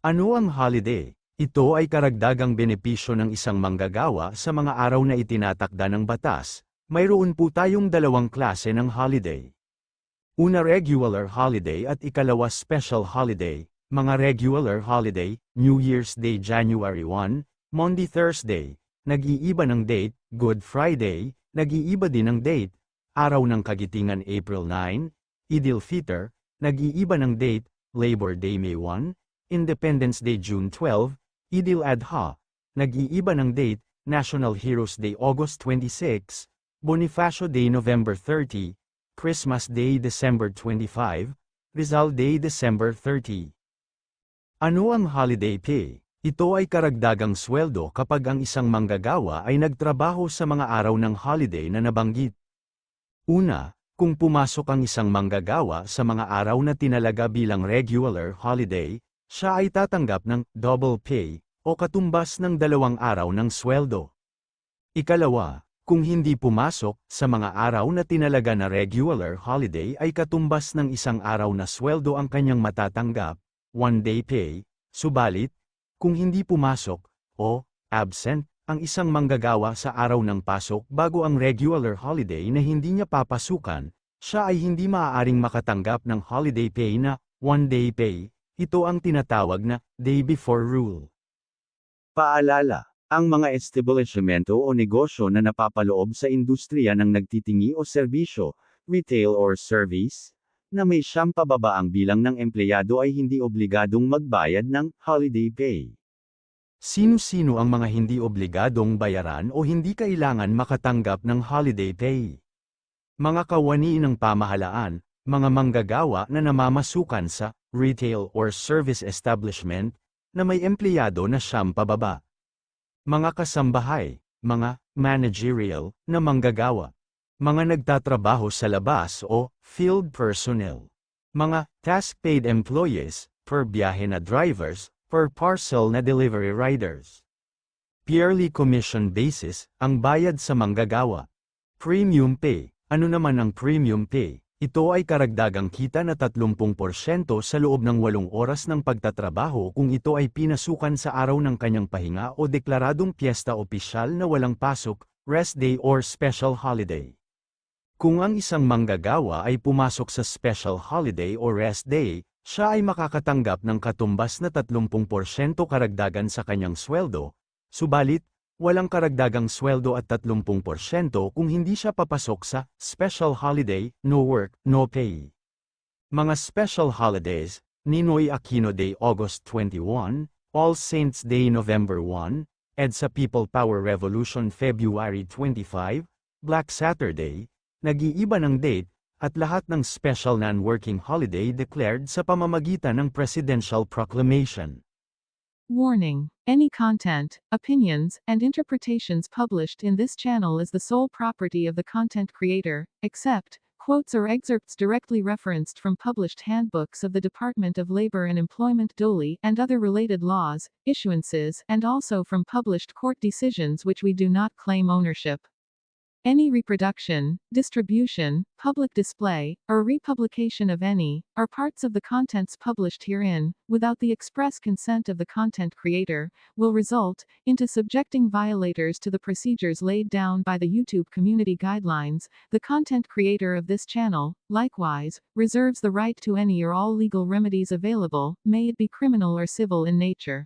Ano ang holiday? Ito ay karagdagang benepisyo ng isang manggagawa sa mga araw na itinatakda ng batas. Mayroon po tayong dalawang klase ng holiday. Una regular holiday at ikalawa special holiday. Mga regular holiday, New Year's Day January 1, Monday Thursday, nag-iiba ng date, Good Friday, nag-iiba din ng date, Araw ng Kagitingan April 9, Idil Fitr, nag-iiba ng date, Labor Day May 1, Independence Day June 12, Idil Adha, nag-iiba ng date, National Heroes Day August 26, Bonifacio Day November 30, Christmas Day December 25, Rizal Day December 30. Ano ang holiday pay? Ito ay karagdagang sweldo kapag ang isang manggagawa ay nagtrabaho sa mga araw ng holiday na nabanggit. Una, kung pumasok ang isang manggagawa sa mga araw na tinalaga bilang regular holiday, siya ay tatanggap ng double pay o katumbas ng dalawang araw ng sweldo. Ikalawa, kung hindi pumasok sa mga araw na tinalaga na regular holiday ay katumbas ng isang araw na sweldo ang kanyang matatanggap, one day pay, subalit, kung hindi pumasok, o absent, ang isang manggagawa sa araw ng pasok bago ang regular holiday na hindi niya papasukan, siya ay hindi maaaring makatanggap ng holiday pay na one day pay, ito ang tinatawag na day before rule. Paalala, ang mga establishmento o negosyo na napapaloob sa industriya ng nagtitingi o serbisyo, retail or service, na may siyam pababa ang bilang ng empleyado ay hindi obligadong magbayad ng holiday pay. Sino-sino ang mga hindi obligadong bayaran o hindi kailangan makatanggap ng holiday pay? Mga kawani ng pamahalaan, mga manggagawa na namamasukan sa retail or service establishment na may empleyado na siyam pababa. Mga kasambahay, mga managerial na manggagawa, mga nagtatrabaho sa labas o field personnel, mga task-paid employees, per biyahe na drivers, per parcel na delivery riders. Purely commission basis, ang bayad sa manggagawa. Premium pay, ano naman ang premium pay? Ito ay karagdagang kita na 30% sa loob ng 8 oras ng pagtatrabaho kung ito ay pinasukan sa araw ng kanyang pahinga o deklaradong piyesta opisyal na walang pasok, rest day or special holiday. Kung ang isang manggagawa ay pumasok sa special holiday o rest day, siya ay makakatanggap ng katumbas na 30% karagdagan sa kanyang sweldo, subalit, walang karagdagang sweldo at 30% kung hindi siya papasok sa special holiday, no work, no pay. Mga special holidays, Ninoy Aquino Day August 21, All Saints Day November 1, EDSA People Power Revolution February 25, Black Saturday, nag-iiba ng date, at lahat ng special non-working holiday declared sa pamamagitan ng Presidential Proclamation. Warning. Any content, opinions, and interpretations published in this channel is the sole property of the content creator, except, quotes or excerpts directly referenced from published handbooks of the Department of Labor and Employment DOLE and other related laws, issuances, and also from published court decisions which we do not claim ownership. Any reproduction, distribution, public display, or republication of any, or parts of the contents published herein, without the express consent of the content creator, will result into subjecting violators to the procedures laid down by the YouTube community guidelines. The content creator of this channel, likewise, reserves the right to any or all legal remedies available, may it be criminal or civil in nature.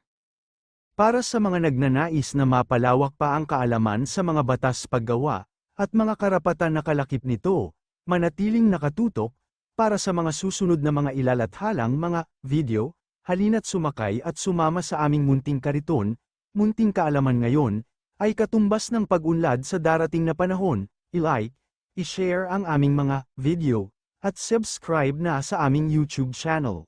Para sa mga nagnanais na mapalawak pa ang kaalaman sa mga batas paggawa, at mga karapatan na kalakip nito, manatiling nakatutok, para sa mga susunod na mga ilalathalang mga video, halina't sumakay at sumama sa aming munting kariton, munting kaalaman ngayon, ay katumbas ng pag-unlad sa darating na panahon, i-like, i-share ang aming mga video, at subscribe na sa aming YouTube channel.